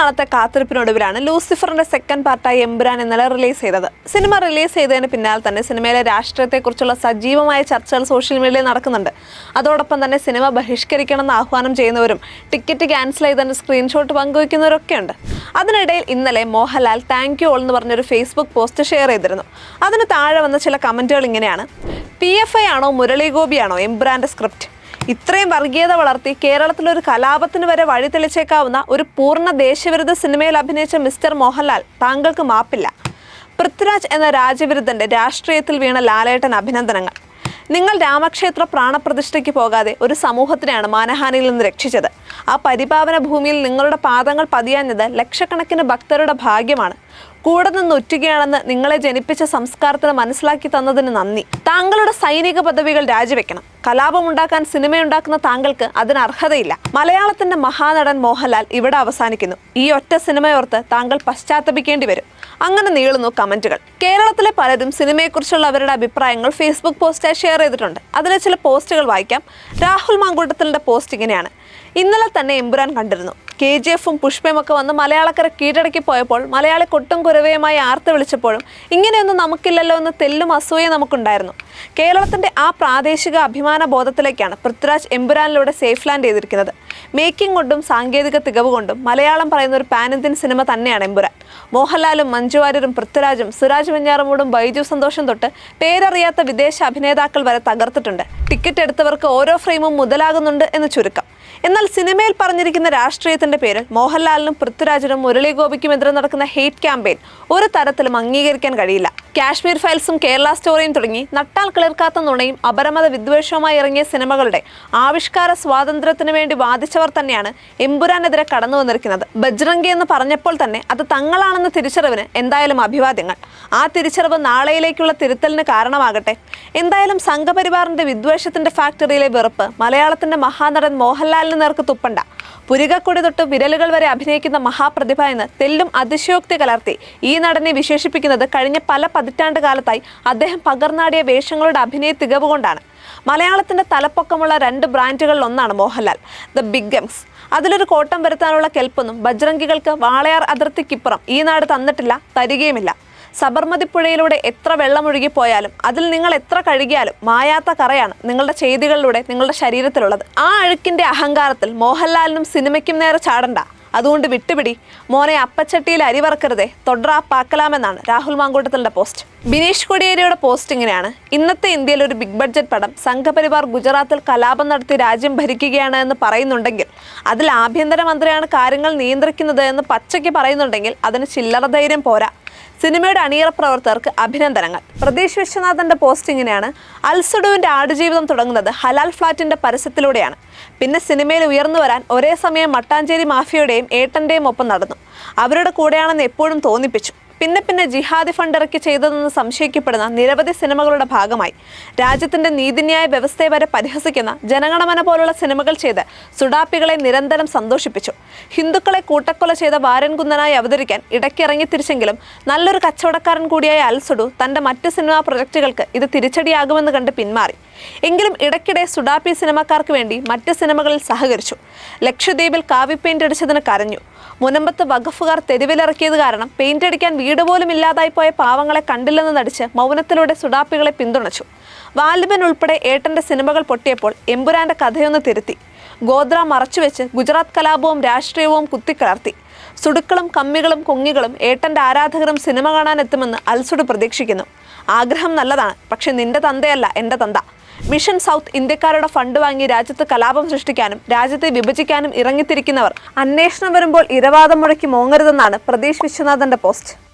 നാളത്തെ കാത്തിരിപ്പിനൊടുവിലാണ് ലൂസിഫറിന്റെ സെക്കൻഡ് പാർട്ടായി എംബ്രാൻ ഇന്നലെ റിലീസ് ചെയ്തത്. സിനിമ റിലീസ് ചെയ്തതിന് പിന്നാലെ തന്നെ സിനിമയിലെ രാഷ്ട്രീയത്തെക്കുറിച്ചുള്ള സജീവമായ ചർച്ചകൾ സോഷ്യൽ മീഡിയയിൽ നടക്കുന്നുണ്ട്. അതോടൊപ്പം തന്നെ സിനിമ ബഹിഷ്കരിക്കണമെന്ന് ആഹ്വാനം ചെയ്യുന്നവരും ടിക്കറ്റ് ക്യാൻസൽ ചെയ്തതിന്റെ സ്ക്രീൻഷോട്ട് പങ്കുവയ്ക്കുന്നവരൊക്കെ ഉണ്ട് അതിനിടയിൽ ഇന്നലെ മോഹൻലാൽ താങ്ക് യു ഓൾ എന്ന് പറഞ്ഞൊരു ഫേസ്ബുക്ക് പോസ്റ്റ് ഷെയർ ചെയ്തിരുന്നു. അതിന് താഴെ വന്ന ചില കമന്റുകൾ ഇങ്ങനെയാണ്. പി എഫ് ഐ ആണോ മുരളി ഗോപിയാണോ എംബ്രാന്റെ സ്ക്രിപ്റ്റ് ഇത്രയും വർഗീയത വളർത്തി കേരളത്തിൽ ഒരു കലാപത്തിന് വരെ വഴി തെളിച്ചേക്കാവുന്ന ഒരു പൂർണ ദേശവിരുദ്ധ സിനിമയിൽ അഭിനയിച്ച മിസ്റ്റർ മോഹൻലാൽ താങ്കൾക്ക് മാപ്പില്ല. പൃഥ്വിരാജ് എന്ന രാജ്യവിരുദ്ധന്റെ രാഷ്ട്രീയത്തിൽ വീണ ലാലേട്ടൻ അഭിനന്ദനങ്ങൾ. നിങ്ങൾ രാമക്ഷേത്ര പ്രാണപ്രതിഷ്ഠയ്ക്ക് പോകാതെ ഒരു സമൂഹത്തിനെയാണ് മാനഹാനിയിൽ നിന്ന് രക്ഷിച്ചത്. ആ പരിപാവന ഭൂമിയിൽ നിങ്ങളുടെ പാദങ്ങൾ പതിയാഞ്ഞത് ലക്ഷക്കണക്കിന് ഭക്തരുടെ ഭാഗ്യമാണ്. കൂടെ നിന്ന് ഒറ്റുകയാണെന്ന് നിങ്ങളെ ജനിപ്പിച്ച സംസ്കാരത്തിന് മനസ്സിലാക്കി തന്നതിന് നന്ദി. താങ്കളുടെ സൈനിക പദവികൾ രാജിവെക്കണം. കലാപം കലാപമുണ്ടാക്കാൻ സിനിമയുണ്ടാക്കുന്ന താങ്കൾക്ക് അതിന് അർഹതയില്ല. മലയാളത്തിന്റെ മഹാനടൻ മോഹൻലാൽ ഇവിടെ അവസാനിക്കുന്നു. ഈ ഒറ്റ സിനിമയോർത്ത് താങ്കൾ പശ്ചാത്തപിക്കേണ്ടി വരും. അങ്ങനെ നീളുന്നു കമന്റുകൾ. കേരളത്തിലെ പലരും സിനിമയെക്കുറിച്ചുള്ള അവരുടെ അഭിപ്രായങ്ങൾ ഫേസ്ബുക്ക് പോസ്റ്റായി ഷെയർ ചെയ്തിട്ടുണ്ട്. അതിലെ ചില പോസ്റ്റുകൾ വായിക്കാം. രാഹുൽ മാങ്കൂട്ടത്തിലിന്റെ പോസ്റ്റ് ഇങ്ങനെയാണ്. ഇന്നലെ തന്നെ എമ്പുരാൻ കണ്ടിരുന്നു. കെ ജി എഫും പുഷ്പയും ഒക്കെ വന്ന് മലയാളക്കര കീഴടക്കി പോയപ്പോൾ മലയാളി കൊട്ടും കുരവയുമായി ആർത്ത് വിളിച്ചപ്പോഴും ഇങ്ങനെയൊന്നും നമുക്കില്ലല്ലോ എന്ന് തെല്ലും അസൂയം നമുക്കുണ്ടായിരുന്നു. കേരളത്തിന്റെ ആ പ്രാദേശിക അഭിമാന ബോധത്തിലേക്കാണ് പൃഥ്വിരാജ് എമ്പുരാനിലൂടെ സേഫ് ലാൻഡ് ചെയ്തിരിക്കുന്നത്. മേക്കിംഗ് കൊണ്ടും സാങ്കേതിക തികവ് കൊണ്ടും മലയാളം പറയുന്ന ഒരു പാൻ ഇന്ത്യൻ സിനിമ തന്നെയാണ് എമ്പുരാൻ. മോഹൻലാലും മഞ്ജു വാര്യരും പൃഥ്വിരാജും സുരാജ് വെഞ്ഞാറമൂടും ബൈജു സന്തോഷം തൊട്ട് പേരറിയാത്ത വിദേശ അഭിനേതാക്കൾ വരെ തകർത്തിട്ടുണ്ട്. ടിക്കറ്റ് എടുത്തവർക്ക് ഓരോ ഫ്രെയിമും മുതലാകുന്നുണ്ട് എന്ന് ചുരുക്കം. എന്നാൽ സിനിമയിൽ പറഞ്ഞിരിക്കുന്ന രാഷ്ട്രീയത്തിന്റെ പേരിൽ മോഹൻലാലിനും പൃഥ്വിരാജിനും മുരളി ഗോപിക്കുമെതിരെ നടക്കുന്ന ഹെയ്റ്റ് ക്യാമ്പയിൻ ഒരു തരത്തിലും അംഗീകരിക്കാൻ കഴിയില്ല. കാശ്മീർ ഫയൽസും കേരള സ്റ്റോറിയും തുടങ്ങി നട്ടാൽ കിളിർക്കാത്ത നുണയും അപരമത വിദ്വേഷവുമായി ഇറങ്ങിയ സിനിമകളുടെ ആവിഷ്കാര സ്വാതന്ത്ര്യത്തിനു വേണ്ടി വാദിച്ചവർ തന്നെയാണ് എമ്പുരാനെതിരെ കടന്നു വന്നിരിക്കുന്നത്. ബജ്രംഗി എന്ന് പറഞ്ഞപ്പോൾ തന്നെ അത് തങ്ങളാണെന്ന തിരിച്ചറിവിന് എന്തായാലും അഭിവാദ്യങ്ങൾ. ആ തിരിച്ചറിവ് നാളെയിലേക്കുള്ള തിരുത്തലിന് കാരണമാകട്ടെ. എന്തായാലും സംഘപരിവാറിന്റെ വിദ്വേഷത്തിന്റെ ഫാക്ടറിയിലെ വെറുപ്പ് മലയാളത്തിന്റെ മഹാനടൻ മോഹൻലാലിന് നേർക്ക് തുപ്പണ്ട. പുരികക്കൊടി തൊട്ട് വിരലുകൾ വരെ അഭിനയിക്കുന്ന മഹാപ്രതിഭ എന്ന് തെല്ലും അതിശയോക്തി കലർത്തി ഈ നടനെ വിശേഷിപ്പിക്കുന്നത് കഴിഞ്ഞ പല പതിറ്റാണ്ട് കാലത്തായി അദ്ദേഹം പകർന്നാടിയ വേഷങ്ങളുടെ അഭിനയ തികവ് കൊണ്ടാണ്. മലയാളത്തിന്റെ തലപ്പൊക്കമുള്ള രണ്ട് ബ്രാൻഡുകളിൽ ഒന്നാണ് മോഹൻലാൽ ദ ബിഗ് ഗംസ് അതിലൊരു കോട്ടം വരുത്താനുള്ള കെൽപ്പൊന്നും ബജ്രംഗികൾക്ക് വാളയാർ അതിർത്തിക്കിപ്പുറം ഈ നാട് തന്നിട്ടില്ല തരികയുമില്ല. സബർമതി പുഴയിലൂടെ എത്ര വെള്ളമൊഴുകിപ്പോയാലും അതിൽ നിങ്ങൾ എത്ര കഴുകിയാലും മായാത്ത കറയാണ് നിങ്ങളുടെ ചെയ്തികളിലൂടെ നിങ്ങളുടെ ശരീരത്തിലുള്ളത്. ആ അഴുക്കിന്റെ അഹങ്കാരത്തിൽ മോഹൻലാലിനും സിനിമയ്ക്കും നേരെ ചാടണ്ട. അതുകൊണ്ട് വിട്ടുപിടി. മോനെ അപ്പച്ചട്ടിയിൽ അരി വറക്കരുതേ. തൊഡ്ര പാക്കലാമെന്നാണ് രാഹുൽ മാങ്കൂട്ടത്തിന്റെ പോസ്റ്റ്. ബിനീഷ് കൊടിയേരിയുടെ പോസ്റ്റ് ഇങ്ങനെയാണ്. ഇന്നത്തെ ഇന്ത്യയിൽ ഒരു ബിഗ് ബഡ്ജറ്റ് പടം സംഘപരിവാർ ഗുജറാത്തിൽ കലാപം നടത്തി രാജ്യം ഭരിക്കുകയാണ് എന്ന് പറയുന്നുണ്ടെങ്കിൽ അതിൽ ആഭ്യന്തരമന്ത്രിയാണ് കാര്യങ്ങൾ നിയന്ത്രിക്കുന്നത് എന്ന് പച്ചയ്ക്ക് പറയുന്നുണ്ടെങ്കിൽ അതിന് ചില്ലറ ധൈര്യം പോരാ. സിനിമയുടെ അണിയറ പ്രവർത്തകർക്ക് അഭിനന്ദനങ്ങൾ. പ്രതീഷ് വിശ്വനാഥന്റെ പോസ്റ്റ് ഇങ്ങനെയാണ്. അൽസുഡുവിന്റെ ആടുജീവിതം തുടങ്ങുന്നത് ഹലാൽ ഫ്ലാറ്റിന്റെ പരസ്യത്തിലൂടെയാണ്. പിന്നെ സിനിമയിൽ ഉയർന്നു വരാൻ ഒരേ സമയം മട്ടാഞ്ചേരി മാഫിയയുടെയും ഏട്ടന്റെയും ഒപ്പം നടന്നു. അവരുടെ കൂടെയാണെന്ന് എപ്പോഴും തോന്നിപ്പിച്ചു. പിന്നെ പിന്നെ ജിഹാദി ഫണ്ട് ഇറക്കി ചെയ്തതെന്ന് സംശയിക്കപ്പെടുന്ന നിരവധി സിനിമകളുടെ ഭാഗമായി. രാജ്യത്തിന്റെ നീതിന്യായ വ്യവസ്ഥയെ വരെ പരിഹസിക്കുന്ന ജനഗണമന പോലുള്ള സിനിമകൾ ചെയ്ത് സുഡാപ്പികളെ നിരന്തരം സന്തോഷിപ്പിച്ചു. ഹിന്ദുക്കളെ കൂട്ടക്കൊല ചെയ്ത വാരൻകുന്നനായി അവതരിക്കാൻ ഇടയ്ക്കിറങ്ങി തിരിച്ചെങ്കിലും നല്ലൊരു കച്ചവടക്കാരൻ കൂടിയായ അൽസുഡു തന്റെ മറ്റ് സിനിമാ പ്രൊജക്റ്റുകൾക്ക് ഇത് തിരിച്ചടിയാകുമെന്ന് കണ്ട് പിന്മാറി. എങ്കിലും ഇടയ്ക്കിടെ സുഡാപ്പി സിനിമക്കാർക്ക് വേണ്ടി മറ്റ് സിനിമകളിൽ സഹകരിച്ചു. ലക്ഷദ്വീപിൽ കാവി പെയിന്റ് അടിച്ചതിന് കരഞ്ഞു. മുനമ്പത്ത് വഖഫുകാർ തെരുവിലിറക്കിയത് കാരണം പെയിന്റ് അടിക്കാൻ വീട് പോലും ഇല്ലാതായി പോയ പാവങ്ങളെ കണ്ടില്ലെന്ന് നടിച്ച് മൗനത്തിലൂടെ സുഡാപ്പികളെ പിന്തുണച്ചു. വാലിബൻ ഉൾപ്പെടെ ഏട്ടന്റെ സിനിമകൾ പൊട്ടിയപ്പോൾ എമ്പുരാന്റെ കഥയൊന്ന് തിരുത്തി. ഗോത്ര മറച്ചുവെച്ച് ഗുജറാത്ത് കലാപവും രാഷ്ട്രീയവും കുത്തിക്കലർത്തി. സുടുക്കളും കമ്മികളും കൊങ്ങികളും ഏട്ടന്റെ ആരാധകരും സിനിമ കാണാനെത്തുമെന്ന് അൽസുഡ് പ്രതീക്ഷിക്കുന്നു. ആഗ്രഹം നല്ലതാണ് പക്ഷെ നിന്റെ തന്തയല്ല എന്റെ തന്ത. മിഷൻ സൗത്ത് ഇന്ത്യക്കാരുടെ ഫണ്ട് വാങ്ങി രാജ്യത്ത് കലാപം സൃഷ്ടിക്കാനും രാജ്യത്തെ വിഭജിക്കാനും ഇറങ്ങിത്തിരിക്കുന്നവർ അന്വേഷണം വരുമ്പോൾ ഇരവാദം മുഴക്കി മോങ്ങരുതെന്നാണ് പ്രതീഷ് വിശ്വനാഥന്റെ പോസ്റ്റ്.